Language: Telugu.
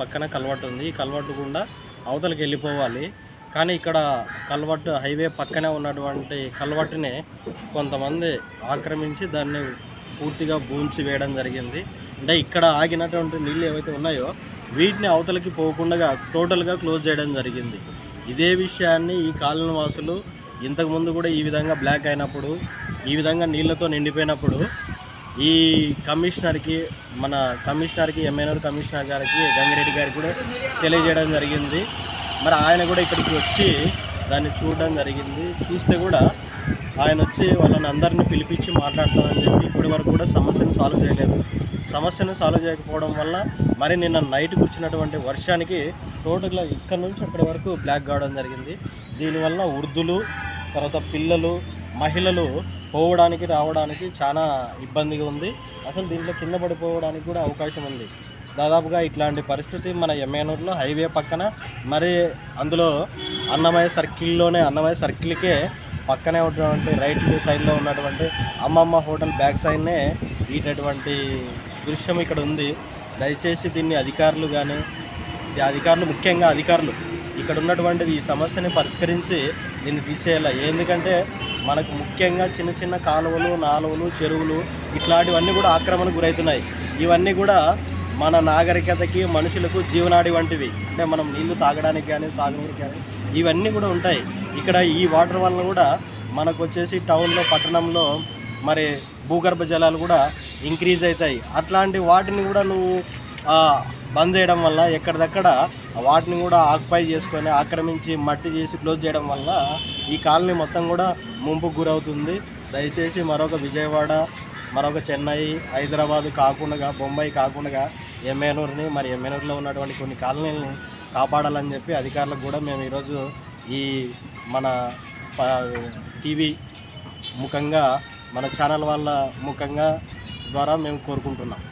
పక్కన కల్వర్ట్ ఉంది. ఈ కల్వర్ట్ గుండా అవతలకి వెళ్ళిపోవాలి. కానీ ఇక్కడ కల్వర్ట్ హైవే పక్కనే ఉన్నటువంటి కల్వర్ట్ని కొంతమంది ఆక్రమించి దాన్ని పూర్తిగా బూంచి వేయడం జరిగింది. అంటే ఇక్కడ ఆగినటువంటి నీళ్ళు ఏవైతే ఉన్నాయో వీటిని అవతలకి పోకుండా టోటల్గా క్లోజ్ చేయడం జరిగింది. ఇదే విషయాన్ని ఈ కాలనీ వాసులు ఇంతకుముందు కూడా ఈ విధంగా బ్లాక్ అయినప్పుడు ఈ విధంగా నీళ్ళతో నిండిపోయినప్పుడు ఈ కమిషనర్కి మన కమిషనర్కి ఎంఎన్ఆర్ కమిషనర్ గారికి గంగిరెడ్డి గారికి కూడా తెలియజేయడం జరిగింది. మరి ఆయన కూడా ఇక్కడికి వచ్చి దాన్ని చూడడం జరిగింది. చూస్తే కూడా ఆయన వచ్చి వాళ్ళని అందరినీ పిలిపించి మాట్లాడతానని చెప్పి ఇప్పటి వరకు కూడా సమస్యను సాల్వ్ చేయలేదు. సమస్యను సాల్వ్ చేయకపోవడం వల్ల మరి నిన్న నైట్ కూర్చున్నటువంటి వర్షానికి టోటల్గా ఇక్కడ నుంచి అక్కడి వరకు బ్లాక్ కావడం జరిగింది. దీనివల్ల వృద్ధులు తర్వాత పిల్లలు మహిళలు పోవడానికి రావడానికి చాలా ఇబ్బందిగా ఉంది. అసలు దీంట్లో కింద పడిపోవడానికి కూడా అవకాశం ఉంది. దాదాపుగా ఇట్లాంటి పరిస్థితి మన ఎమ్మెనూరులో హైవే పక్కన మరి అందులో అన్నమయ్య సర్కిల్లోనే అన్నమయ్య సర్కిల్కే పక్కనే ఉన్నటువంటి రైట్ సైడ్లో ఉన్నటువంటి అమ్మమ్మ హోటల్ బ్యాక్ సైడ్నే ఇటటువంటి దృశ్యం ఇక్కడ ఉంది. దయచేసి దీన్ని అధికారులు కానీ ఈ అధికారులు ముఖ్యంగా అధికారులు ఇక్కడ ఉన్నటువంటి ఈ సమస్యని పరిష్కరించి దీన్ని తీసేయాలి? ఎందుకంటే మనకు ముఖ్యంగా చిన్న చిన్న కాలువలు నాలువలు చెరువులు ఇట్లాంటివన్నీ కూడా ఆక్రమణకు గురవుతున్నాయి ఇవన్నీ కూడా మన నాగరికతకి మనుషులకు జీవనాడి వంటివి. అంటే మనం నీళ్ళు తాగడానికి కానీ సాగునీరు కానీ ఇవన్నీ కూడా ఉంటాయి. ఇక్కడ ఈ వాటర్ వలన కూడా మనకు వచ్చేసి టౌన్లో పట్టణంలో మరి భూగర్భ జలాలు కూడా ఇంక్రీజ్ అవుతాయి. అట్లాంటి వాటిని కూడా నువ్వు బంద్ చేయడం వల్ల ఎక్కడిదక్కడ వాటిని కూడా ఆక్యుపై చేసుకొని ఆక్రమించి మట్టి చేసి క్లోజ్ చేయడం వల్ల ఈ కాలనీ మొత్తం కూడా ముంపుకు గురవుతుంది. దయచేసి మరొక విజయవాడ మరొక చెన్నై హైదరాబాద్ కాకుండా బొంబాయి కాకుండా ఎమ్మెనూరుని మరి ఎమ్మెనూరులో ఉన్నటువంటి కొన్ని కాలనీలని కాపాడాలని చెప్పి అధికారులకు కూడా మేము ఈరోజు ఈ మన ప- టీవీ ముఖంగా మన ఛానల్ వాళ్ళ ముఖంగా ద్వారా మేము కోరుకుంటున్నాం.